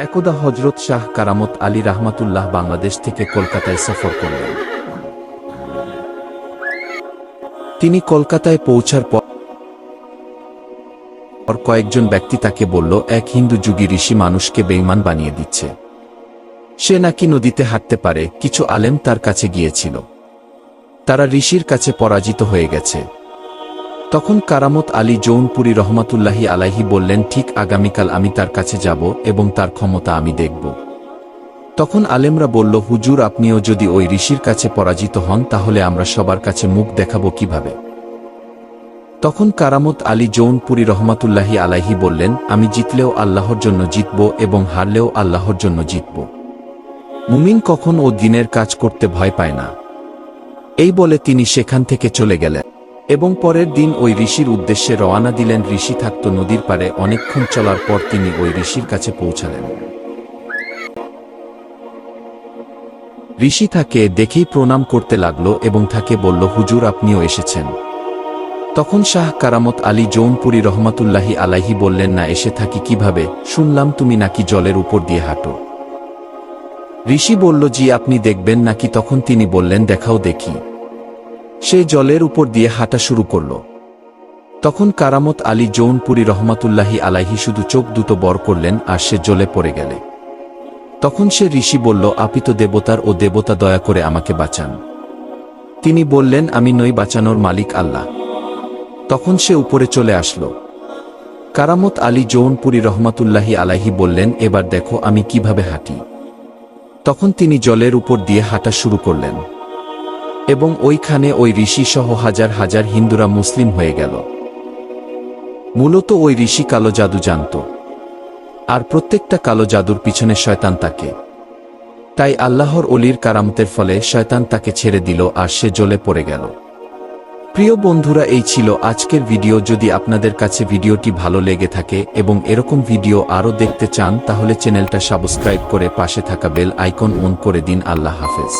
একদা হজরত শাহ কারামত আলী রাহমাতুল্লাহ বাংলাদেশ থেকে কলকাতায় সফর করলেন। তিনি কলকাতায় পৌঁছার পর কয়েকজন ব্যক্তি তাকে বলল, এক হিন্দু যুগী ঋষি মানুষকে বেইমান বানিয়ে দিচ্ছে। সে নাকি নদীতে হাঁটতে পারে। কিছু আলেম তার কাছে গিয়েছিল। তারা ঋষির কাছে পরাজিত হয়ে গেছে। তখন কারামত আলী জৌনপুরী রহমাতুল্লাহি আলাহি বললেন, ঠিক আগামীকাল আমি তার কাছে যাব এবং তার ক্ষমতা আমি দেখব। তখন আলেমরা বলল, হুজুর, আপনিও যদি ওই ঋষির কাছে পরাজিত হন, তাহলে আমরা সবার কাছে মুখ দেখাব কীভাবে? তখন কারামত আলী জৌনপুরী রহমাতুল্লাহি আলাহি বললেন, আমি জিতলেও আল্লাহর জন্য জিতব এবং হারলেও আল্লাহর জন্য জিতব। মুমিন কখন ও দিনের কাজ করতে ভয় পায় না। এই বলে তিনি সেখান থেকে চলে গেলেন। এবং পরের দিন ওই ঋষির উদ্দেশ্যে রওয়ানা দিলেন ঋষি থাকত নদীর পারে অনেকক্ষণ চলার পর তিনি ওই ঋষির কাছে পৌঁছালেন। ঋষি তাকে দেখেই প্রণাম করতে লাগল এবং তাকে বলল, হুজুর, আপনিও এসেছেন। তখন শাহ কারামত আলী জৌনপুরী রহমাতুল্লাহি আলাহি বললেন, না, এসে থাকি কীভাবে? শুনলাম তুমি নাকি জলের উপর দিয়ে হাঁটো। ঋষি বলল, জি, আপনি দেখবেন। নাকি তখন তিনি বললেন, দেখাও দেখি। সে জলের উপর দিয়ে হাঁটা শুরু করল। তখন কারামত আলী জৌনপুরী রহমাতুল্লাহি আলাহি শুধু চোখ দুটো বর করলেন আর সে জলে পড়ে গেলে। তখন সে ঋষি বলল, আপিত দেবতার ও দেবতা দয়া করে আমাকে বাঁচান। তিনি বললেন, আমি নই বাঁচানোর মালিক আল্লাহ। তখন সে উপরে চলে আসলো। কারামত আলী জৌনপুরী রহমাতুল্লাহি আলাহি বললেন, এবার দেখো আমি কীভাবে হাঁটি। তখন তিনি জলের উপর দিয়ে হাঁটা শুরু করলেন। এবং ওইখানে ওই ঋষি সহ হাজার হাজার হিন্দুরা মুসলিম হয়ে গেল। মূলত ওই ঋষি কালো জাদু জানত। আর প্রত্যেকটা কালো জাদুর পিছনে শয়তান তাকে। তাই আল্লাহর অলির কারামতের ফলে শয়তান তাকে ছেড়ে দিল আর সে জ্বলে পড়ে গেল। প্রিয় বন্ধুরা, এই ছিল আজকের ভিডিও। যদি আপনাদের কাছে ভিডিওটি ভালো লেগে থাকে এবং এরকম ভিডিও আরও দেখতে চান, তাহলে চ্যানেলটা সাবস্ক্রাইব করে পাশে থাকা বেল আইকন অন করে দিন। আল্লাহ হাফেজ।